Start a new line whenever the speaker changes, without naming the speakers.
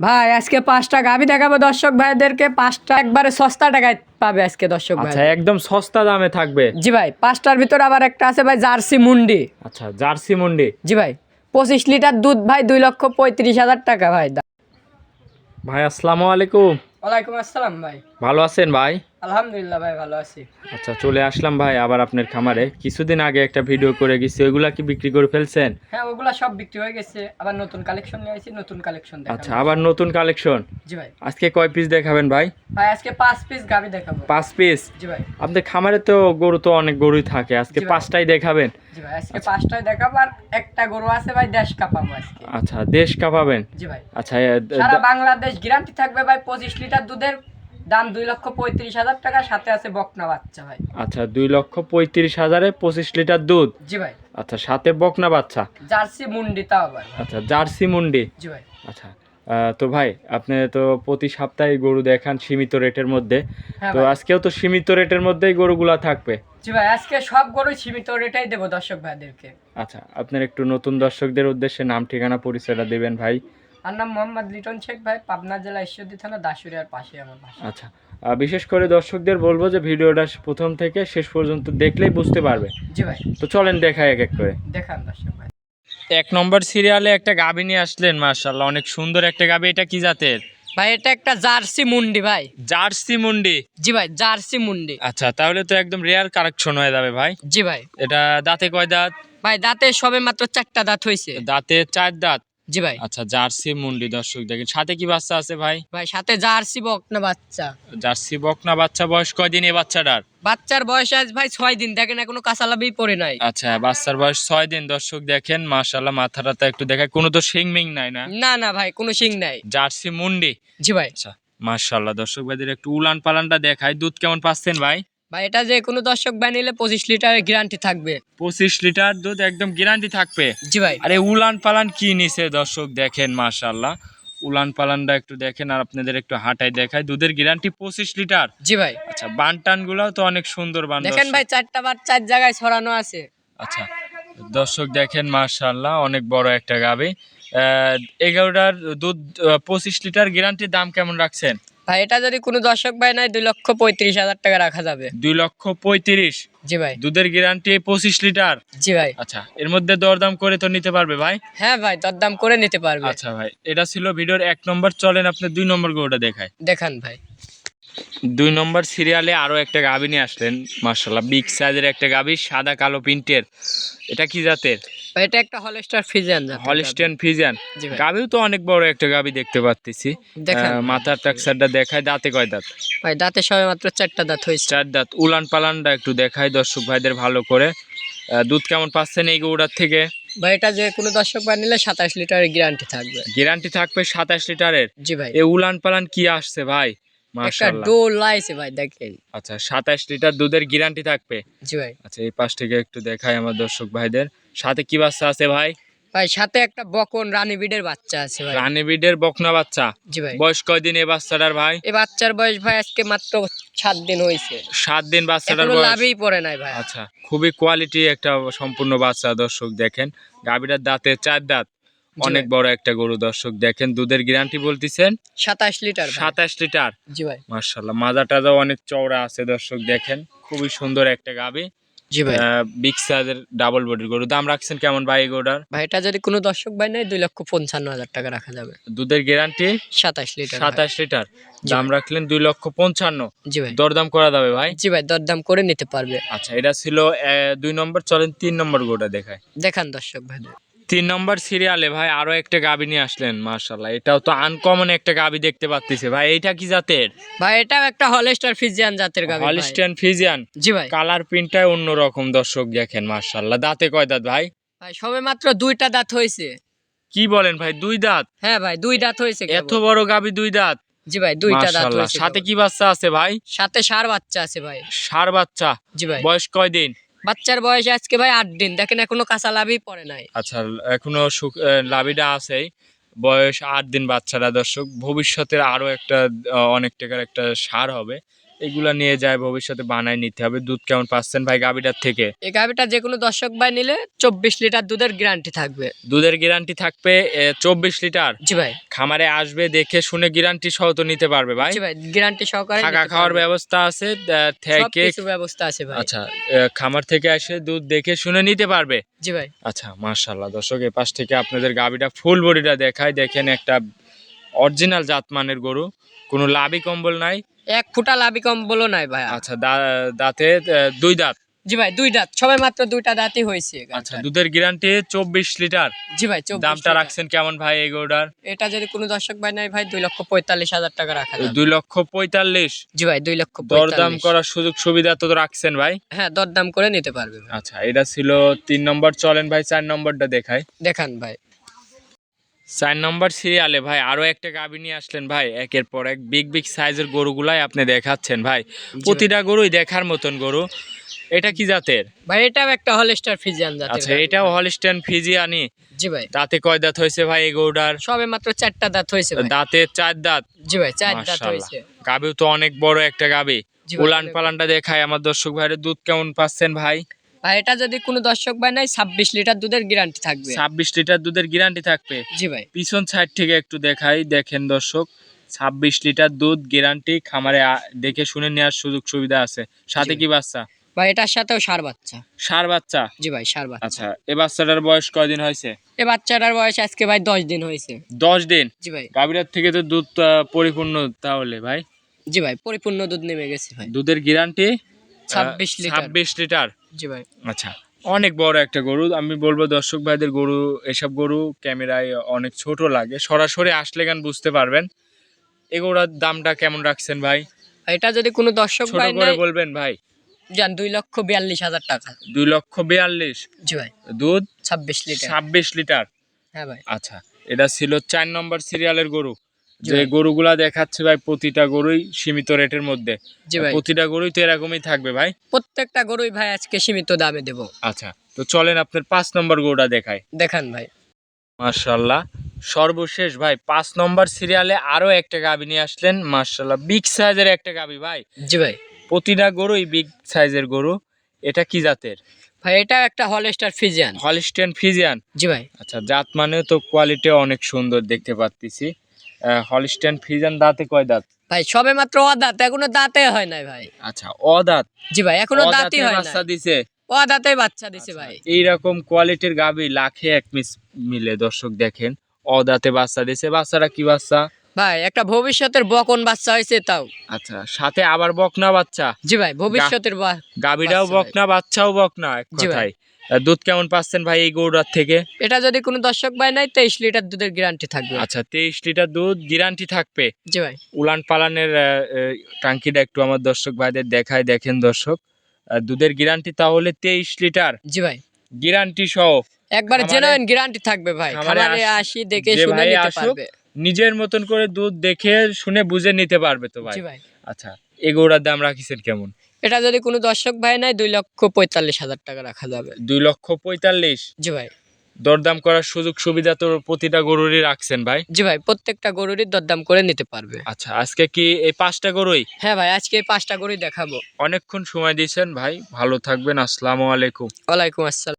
ভাই আজকে পাঁচটা গাভি দেখাবো দর্শক ভাইদেরকে পাঁচটা একবারে সস্তা টাকায় পাবে আজকে দর্শক ভাই।
আচ্ছা একদম সস্তা দামে থাকবে।
জি ভাই পাঁচটার ভিতর আবার একটা আছে ভাই জার্সি মুন্ডি।
আচ্ছা জার্সি মুন্ডি।
জি ভাই পঁচিশ লিটার দুধ ভাই দুই লক্ষ পঁয়ত্রিশ হাজার টাকা ভাই।
ভাই আসসালামু আলাইকুম।
ওয়ালাইকুম আসসালাম ভাই।
ভালো আছেন ভাই?
আলহামদুলিল্লাহ ভাই ভালো আছি।
আচ্ছা চলে আসলাম ভাই আবার আপনার খামারে। কিছুদিন আগে একটা ভিডিও করে গেছি ওইগুলা কি বিক্রি করে ফেলছেন?
হ্যাঁ ওগুলা সব বিক্রি হয়ে গেছে। আবার নতুন কালেকশন নিয়ে আসি নতুন কালেকশন
আচ্ছা আবার নতুন কালেকশন
জি ভাই।
আজকে কয় পিস দেখাবেন ভাই?
ভাই আজকে পাঁচ পিস গাভি দেখাবো।
পাঁচ পিস
জি ভাই।
আপনার খামারে তো গরু তো অনেক গরুই থাকে আজকে পাঁচটাই দেখাবেন?
জি ভাই আজকে পাঁচটায় দেখাবো আর একটা গরু আছে ভাই দেশ কাপাবো আজকে।
আচ্ছা দেশ কাপাবেন?
জি ভাই।
আচ্ছা
সারা বাংলাদেশ গ্যারান্টি থাকবে ভাই পঁচিশ লিটার দুধের দাম দুই লক্ষ পঁয়ত্রিশ হাজার টাকা সাথে আছে বকনা বাচ্চা ভাই।
আচ্ছা দুই লক্ষ পঁয়ত্রিশ হাজারে পঁচিশ লিটার দুধ?
জি ভাই।
আচ্ছা সাথে বকনা বাচ্চা?
জার্সি মুন্ডি তাও ভাই
আচ্ছা জার্সি মুন্ডি?
জি ভাই।
আচ্ছা তো ভাই আপনি তো প্রতি সপ্তাহে গরু দেখান সীমিত রেটের মধ্যে।
হ্যাঁ
তো আজকেও তো সীমিত রেটের মধ্যেই গরুগুলা থাকবে।
জি ভাই আজকে সব গরু সীমিত রেটাই দেবো দর্শক ভাইদেরকে।
আচ্ছা আপনার একটু নতুন দর্শকদের উদ্দেশ্যে নাম ঠিকানা পরিচয়টা দেবেন ভাই।
আর নাম মোহাম্মদ লিটন শেখ ভাই পাবনা জেলা ঈশ্বরদী থানা দাসুরিয়ার পাশে আমার বাসা।
আচ্ছা বিশেষ করে দর্শকদের বলব যে ভিডিওটা প্রথম থেকে শেষ পর্যন্ত দেখলেই বুঝতে পারবে।
জি ভাই।
তো চলেন দেখাই এক এক করে।
দেখান দর্শক ভাই।
এক নম্বর সিরিয়ালে একটা গাবি নিয়ে আসলেন মার্শাল্লাহ অনেক সুন্দর একটা গাবি। এটা কি জাতের?
ভাই এটা একটা জার্সি মুন্ডি ভাই।
জার্সি মুন্ডি?
জি ভাই জার্সি মুন্ডি।
আচ্ছা তাহলে তো একদম রেয়ার কারেকশন হয়ে যাবে ভাই।
জি ভাই।
এটা দাঁতে কয় দাঁত?
ভাই দাঁতে সবে মাত্র চারটা দাঁত হয়েছে
দাঁতে চার দাঁত।
জি ভাই।
আচ্ছা জার্সি মুন্ডি দর্শক দেখেন সাথে কি বাচ্চা আছে ভাই?
ভাই সাথে জার্সি বকনা বাচ্চা।
জার্সি বকনা বাচ্চা বয়স কয়দিন এই বাচ্চাটার?
বাচ্চার বয়স আজ ভাই ছয় দিন দেখেন এখনও কাঁচালাবি পড়ে নাই।
আচ্ছা বাচ্চার বয়স ছয় দিন দর্শক দেখেন মাশাল্লাহ মাথাটা তো একটু দেখায় কোনো তো শিং মিং নাই না?
না না ভাই কোনো শিং নাই।
জার্সি মুন্ডি?
জি ভাই।
আচ্ছা মাশাল্লাহ দর্শক ভাইদের একটু উলান পালানটা দেখায় দুধ কেমন পাচ্ছেন ভাই?
ভাই এটা যে কোনো দর্শক ভাই নিলে পঁচিশ লিটারের গ্যারান্টি থাকবে।
পঁচিশ লিটার দুধ একদম গ্যারান্টি থাকবে।
জি ভাই।
আরে উলান পালান কি নিছে দর্শক দেখেন মাশাল্লাহ উলান পালানটা একটু দেখেন আর আপনাদের একটু হাঁটাই দেখায় দুধের গ্যারান্টি পঁচিশ লিটার।
জি ভাই।
আচ্ছা বানটান গুলাও তো অনেক সুন্দর বান
দেখেন ভাই চারটা বার চার জায়গায় ছড়ানো আছে।
আচ্ছা দর্শক দেখেন মার্শাল্লাহ অনেক বড় একটা গাবে। এগারোটার দুধ পঁচিশ লিটার গ্যারান্টির দাম কেমন রাখছেন?
ভাই এটা যদি কোনো দর্শক ভাই নাই দুই লক্ষ পঁয়ত্রিশ হাজার টাকা রাখা যাবে।
দুই লক্ষ পঁয়ত্রিশ?
জি ভাই।
দুধের গ্যারান্টি পঁচিশ লিটার?
জি ভাই।
আচ্ছা এর মধ্যে দরদাম করে তো নিতে পারবে ভাই?
হ্যাঁ ভাই দরদাম করে নিতে পারবে।
আচ্ছা ভাই এটা ছিল ভিডিওর এক নম্বর। চলেন আপনি দুই নম্বর গরুটা দেখায়
দেখান ভাই।
দুই নম্বর সিরিয়ালে আরও একটা গাভী নিয়ে আসলেন মার্শাল্লাহ বিগ সাইজের একটা গাভী সাদা কালো প্রিন্টের। এটা কি জাতের?
এটা একটা হলস্টার ফিজিয়ান
হলিস্টেন ফিজিয়ান। গাভীও তো অনেক বড় একটা গাভী দেখতে পাচ্ছি মাথার টাকসারটা দেখায় দাঁতে কয় দাঁত?
ভাই দাঁতে সবে মাত্র চারটা দাঁত হয়েছে।
চার দাঁত। উলান পালানটা একটু দেখায় দর্শক ভাইদের ভালো করে। দুধ কেমন পাচ্ছেন এই গৌড়ার থেকে?
ভাই এটা যে কোনো দর্শক ভাই নিলে সাতাশ লিটারের গ্যারান্টি থাকবে।
গ্যারান্টি থাকবে সাতাশ লিটারের?
জি ভাই।
এই উলান পালান কি আসছে ভাই?
একটা ডোল লাইছে ভাই দেখেন।
আচ্ছা সাতাশ লিটার দুধের গ্যারান্টি থাকবে?
জি ভাই।
আচ্ছা এই পাশ থেকে একটু দেখায় আমার দর্শক ভাইদের। সাথে কি বাচ্চা আছে ভাই?
ভাই সাথে একটা বকন রানী বিডের বাচ্চা আছে ভাই।
রানীবিডের বকনা বাচ্চা?
জি ভাই।
বয়স কয়দিন এই বাচ্চাটার ভাই?
এই বাচ্চার বয়স ভাই আজকে মাত্র সাত দিন হয়েছে
সাত দিন বাচ্চাটার বয়স?
লাভই পড়ে নাই ভাই।
আচ্ছা খুবই কোয়ালিটি একটা সম্পূর্ণ বাচ্চা দর্শক দেখেন। গাভীটার দাঁতে চার দাঁত। অনেক বড় একটা গরু দর্শক দেখেন। দুধের গ্যারান্টি বলতেছেন?
সাতাশ লিটার।
সাতাশ লিটার?
জি ভাই।
মার্শাল্লাহ মাজা টাজাও অনেক চওড়া আছে দর্শক দেখেন। খুবই সুন্দর একটা গাবি
জি ভাই।
বিগ সাইজের ডাবল বডির গরু। দাম রাখছেন কেমন ভাই গরুটার?
ভাই এটা যদি কোনো দর্শক ভাই নেয় দুই লক্ষ পঞ্চান্ন হাজার টাকা রাখা যাবে।
দুধের গ্যারান্টি
সাতাশ লিটার
সাতাশ লিটার। দাম রাখলেন দুই লক্ষ পঞ্চান্ন।
জি ভাই।
দরদাম করা যাবে ভাই?
জি ভাই দরদাম করে নিতে পারবে।
আচ্ছা এটা ছিল দুই নম্বর চলেন তিন নম্বর গরুটা দেখায়
দেখান দর্শক ভাই।
তিন নম্বর সিরিয়ালে ভাই আরও একটা গাবি নিয়ে আসলেন মার্শাল্লাহ এটাও তো আনকমন একটা গাবি দেখতে পাচ্ছি ভাই এটা কি জাতের?
ভাই এটাও একটা হলস্টার ফিজিয়ান জাতের গাভী ভাই।
Holstein Friesian?
জি ভাই।
কালার প্রিন্টটাই অন্যরকম দর্শক দেখেন মার্শাল্লাহ দাঁতে কয় দাঁত ভাই?
ভাই সবে মাত্র দুইটা দাঁত হয়েছে
কি বলেন ভাই দুই দাঁত?
হ্যাঁ ভাই দুই দাঁত হয়েছে
এত বড় গাবি দুই দাঁত?
জি ভাই দুইটা দাঁত হয়েছে
সাথে কি বাচ্চা আছে ভাই?
সাথে সার বাচ্চা আছে ভাই।
সার বাচ্চা?
জি ভাই।
বয়স কয় দিন?
বাচ্চার বয়স আজকে ভাই আট দিন। দেখেন এখনও কাঁচা লাভই পড়ে নাই।
আচ্ছা এখনও লাভিটা আছেই। বয়স আট দিন বাচ্চারা, দর্শক। ভবিষ্যতের আরও একটা অনেক টাকার একটা সার হবে। এগুলা নিয়ে যায় ভবিষ্যতে বানায় নিতে হবে। দুধ কেমন পাচ্ছেন ভাই গাবিটার থেকে?
এই গাভিটা যে কোনো দর্শক ভাই নিলে চব্বিশ লিটার দুধের গ্যারান্টি থাকবে।
দুধের গ্যারান্টি থাকবে চব্বিশ লিটার?
জি ভাই।
খামারে আসবে দেখে শুনে গ্যারান্টি সহ তো নিতে পারবে ভাই?
জি ভাই গ্যারান্টি সহকারে
থাকা খাওয়ার ব্যবস্থা আছে থেকে
ব্যবস্থা আছে ভাই।
আচ্ছা খামার থেকে এসে দুধ দেখে শুনে নিতে পারবে?
জি ভাই।
আচ্ছা মার্শাল্লাহ দর্শক এ পাশ থেকে আপনাদের গাবিটা ফুল বডিটা দেখায় দেখেন একটা অরিজিনাল জাতমানের গরু। কোনো লাভি কম্বল নাই।
এক ফুটা লাভি কম বলো নাই ভাই
আচ্ছা দাঁতে দুই দাঁত?
জি ভাই দুই দাঁত। সবাই মাত্র দুইটা দাঁতই হয়েছে
আচ্ছা দুধের গ্যারান্টি চব্বিশ লিটার?
জি ভাই 24
দামটা রাখছেন কেমন ভাই এই গরুটার?
এটা যদি কোনো দর্শক ভাই নাই ভাই দুই লক্ষ পঁয়তাল্লিশ হাজার টাকা রাখা।
দুই লক্ষ পঁয়তাল্লিশ?
জি ভাই দুই লক্ষ
দরদাম করার সুযোগ সুবিধা তো রাখছেন ভাই?
হ্যাঁ দরদাম করে নিতে পারবে
আচ্ছা এটা ছিল তিন নম্বর চলেন ভাই চার নম্বরটা দেখাই।
দেখান ভাই।
চার নম্বর সিরিয়ালে ভাই আরও একটা গাভী নিয়ে আসলেন ভাই। একের পর এক বিগ বিগ সাইজের গরুগুলাই আপনি দেখাচ্ছেন ভাই। প্রতিটা গরুই দেখার মতন গরু। এটা কি জাতের?
ভাই এটাও একটা হলস্টার ফিজিয়ান জাতের
আচ্ছা এটাও হলিস্টেন ফিজিয়ানি
জি ভাই।
দাঁতে কয় দাঁত হয়েছে ভাই এই গরুটার?
সবে মাত্র চারটা দাঁত হয়েছে ভাই।
দাঁতে চার দাঁত?
জি ভাই চার দাঁত হয়েছে।
গাভীও তো অনেক বড় একটা গাভী। উলান পালানটা দেখায়। আমার দর্শক ভাইয়ের দুধ কেমন পাচ্ছেন ভাই?
ভাই এটা যদি কোনো দর্শক ভাই নাই ছাব্বিশ লিটার দুধের গ্যারান্টি থাকবে।
ছাব্বিশ লিটার দুধের গ্যারান্টি থাকবে।
জি ভাই।
পিছন সাইড থেকে একটু দেখাই দেখেন দর্শক ছাব্বিশ লিটার দুধ গ্যারান্টি খামারে দেখে শুনে নেওয়ার সুযোগ সুবিধা আছে। সাথে কি বাচ্চা?
ভাই এটার সাথেও সার বাচ্চা।
সার বাচ্চা?
জি ভাই সার বাচ্চা।
আচ্ছা এ বাচ্চাটার বয়স কয়দিন হয়েছে?
এই বাচ্চাটার বয়স আজকে ভাই দশ দিন হয়েছে।
দশ দিন?
জি ভাই।
গাভীরার থেকে তো দুধ পরিপূর্ণ তাহলে ভাই?
জি ভাই পরিপূর্ণ দুধ নেমে গেছে ভাই।
দুধের গ্যারান্টি
26 লিটার।
ছাব্বিশ লিটার।
জি ভাই।
আচ্ছা অনেক বড় একটা গরু। আমি বলব দর্শক ভাইদের গরু এসব গরু ক্যামেরায় অনেক ছোট লাগে। সরাসরি আসলে গান বুঝতে পারবেন? এগুলোর দামটা কেমন রাখছেন ভাই?
এটা যদি কোনো দর্শক ভাই
করে বলবেন ভাই।
জান দুই লক্ষ বিয়াল্লিশ হাজার টাকা।
দুই লক্ষ বিয়াল্লিশ।
জি ভাই।
দুধ?
ছাব্বিশ লিটার।
ছাব্বিশ লিটার।
হ্যাঁ ভাই।
আচ্ছা এটা ছিল চার নম্বর সিরিয়ালের গরু। যে গরুগুলা দেখাচ্ছে ভাই প্রতিটা গরুই সীমিত রেটের মধ্যে। প্রতিটা গরুই তো এরকমই থাকবে ভাই?
প্রত্যেকটা গরুই ভাই আজকে সীমিত দামে দেব।
আচ্ছা তো চলেন আপনার পাঁচ নম্বর গরুটা দেখায়
দেখান ভাই।
মার্শাল্লাহ সর্বশেষ ভাই পাঁচ নম্বর সিরিয়ালে আরও একটা গাবি নিয়ে আসলেন। মার্শাল্লাহ বিগ সাইজের একটা গাবি ভাই।
জি ভাই।
প্রতিটা গরুই বিগ সাইজের গরু। এটা কি জাতের?
ভাই এটা একটা হলস্টার ফিজিয়ান।
Holstein Friesian.
জি ভাই।
আচ্ছা জাত মানে তো কোয়ালিটি অনেক সুন্দর দেখতে পাচ্ছি হলিস্টেন ফিজিয়ান দাঁতে কয় দাঁত?
ভাই সবে মাত্র অদাঁত এখনও দাঁতে হয় নাই ভাই।
আচ্ছা অদাঁত
জি ভাই এখনও দাঁতই হয়
বাচ্চা দিছে?
অদাঁতে বাচ্চা দিছে ভাই।
এইরকম কোয়ালিটির গাবি লাখে এক মিস মিলে দর্শক দেখেন অদাঁতে বাচ্চা দিছে। বাচ্চারা কি বাচ্চা?
ভাই একটা ভবিষ্যতের বকন বাচ্চা হয়েছে তাও।
আচ্ছা সাথে আবার বকনা বাচ্চা?
জি ভাই ভবিষ্যতের
গাবিটাও বকনা বাচ্চাও বকনা এক। কথায়। দুধ কেমন পাচ্ছেন ভাই এই গৌড়ার থেকে?
এটা যদি কোনো দর্শক ভাই নাই তেইশ লিটার দুধের গ্যারান্টি থাকবে।
আচ্ছা তেইশ লিটার দুধ গ্যারান্টি থাকবে?
জি ভাই।
উলান পালানের টাঙ্কিটা একটু আমার দর্শক ভাইদের দেখায় দেখেন দর্শক। দুধের গ্যারান্টি তাহলে তেইশ লিটার?
জি ভাই।
গ্যারান্টি সহ।
একবার জেনুইন গ্যারান্টি থাকবে ভাই।
খামারে আসি
দেখে শুনে নিতে পারবে।
নিজের মতন করে দুধ দেখে শুনে বুঝে নিতে পারবে তো ভাই।
জি ভাই।
আচ্ছা এই গৌড়ার দাম রাখিছেন কেমন?
এটা যদি কোনো দর্শক ভাই নাই দুই লক্ষ পঁয়তাল্লিশ হাজার টাকা রাখা যাবে।
দুই লক্ষ পঁয়তাল্লিশ?
জি ভাই।
দরদাম করার সুযোগ সুবিধা তো প্রতিটা গরুরই রাখছেন ভাই?
জি ভাই প্রত্যেকটা গরুরই দরদাম করে নিতে পারবে।
আচ্ছা আজকে কি এই পাঁচটা গরুই?
হ্যাঁ ভাই আজকে এই পাঁচটা গরুই দেখাবো।
অনেকক্ষণ সময় দিয়েছেন ভাই ভালো থাকবেন আসসালামু আলাইকুম।
ওয়ালাইকুম আসসালাম।